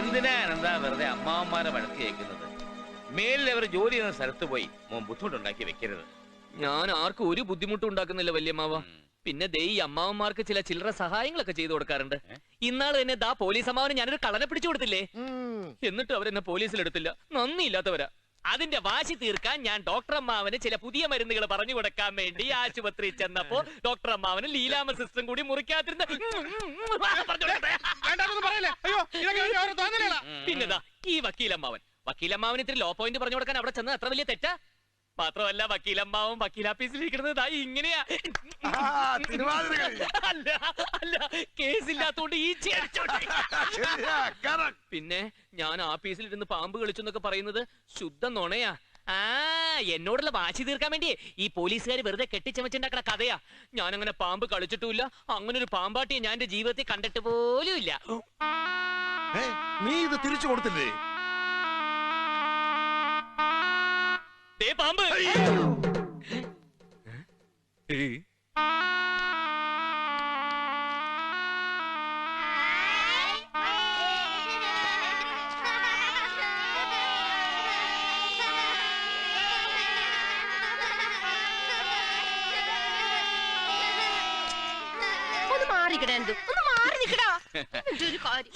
എന്തിനാ എന്താ വെറുതെ അമ്മാവന്മാരെ വഴക്ക് കേൾക്കുന്നത് മേലിൽ അവർ ജോലി ചെയ്യുന്ന സ്ഥലത്ത് പോയി മോൻ ബുദ്ധിമുട്ടുണ്ടാക്കി വെക്കരുത് ഞാൻ ആർക്കും ഒരു ബുദ്ധിമുട്ടും ഉണ്ടാക്കുന്നില്ല വല്യമ്മാവ പിന്നെ ദേ ഈ അമ്മാവന്മാർക്ക് ചില ചില്ലറ സഹായങ്ങളൊക്കെ ചെയ്തു കൊടുക്കാറുണ്ട് ഇന്നാൾ തന്നെ ദാ പോലീസ് അമ്മാവന് ഞാനൊരു കള്ളനെ പിടിച്ചു കൊടുത്തില്ലേ എന്നിട്ട് അവരെന്നെ പോലീസിൽ എടുത്തില്ല നന്ദിയില്ലാത്തവരാ അതിന്റെ വാശി തീർക്കാൻ ഞാൻ ഡോക്ടർ അമ്മാവന് ചില പുതിയ മരുന്നുകൾ പറഞ്ഞു കൊടുക്കാൻ വേണ്ടി ആശുപത്രി ചെന്നപ്പോ ഡോക്ടർ അമ്മാവന് ലീലാമ സിസ്റ്റം കൂടി മുറിക്കാത്തിരുന്ന പിന്നെതാ ഈ വക്കീലമ്മാവൻ. വക്കീലമ്മാവൻ ഇത്തിരി ലോ പോയിന്റ് പറഞ്ഞു കൊടുക്കാൻ അവിടെ ചെന്ന് അത്ര വലിയ തെറ്റാ. മാത്രമല്ല വക്കീലമ്മാവും വക്കീലാഫീസിൽ ഇരിക്കുന്നത് ദാ ഇങ്ങനെയാ. അല്ല അല്ല കേസില്ലാത്തോണ്ട് ഈ പിന്നെ ഞാൻ ഓഫീസിൽ ഇരുന്ന് പാമ്പ് കളിച്ചു എന്നൊക്കെ പറയുന്നത് ശുദ്ധ നുണയാ. ആ എന്നോടുള്ള വാശി തീർക്കാൻ വേണ്ടിയേ ഈ പോലീസുകാർ വെറുതെ കെട്ടിച്ചമച്ചിണ്ടാക്കണ കഥയാ. ഞാൻ അങ്ങനെ പാമ്പ് കളിച്ചിട്ടുമില്ല. അങ്ങനെ ഒരു പാമ്പാട്ടിയെ ഞാൻ എന്റെ ജീവിതത്തിൽ കണ്ടിട്ട് പോലും ഇല്ല. നീ ഇത് തിരിച്ചു കൊടുത്തില്ലേ? പാമ്പ്. മാറിക്കടാ എന്തു? ഒന്ന് മാറി നിക്കടാ എന്നിട്ട് ഒരു കാര്യം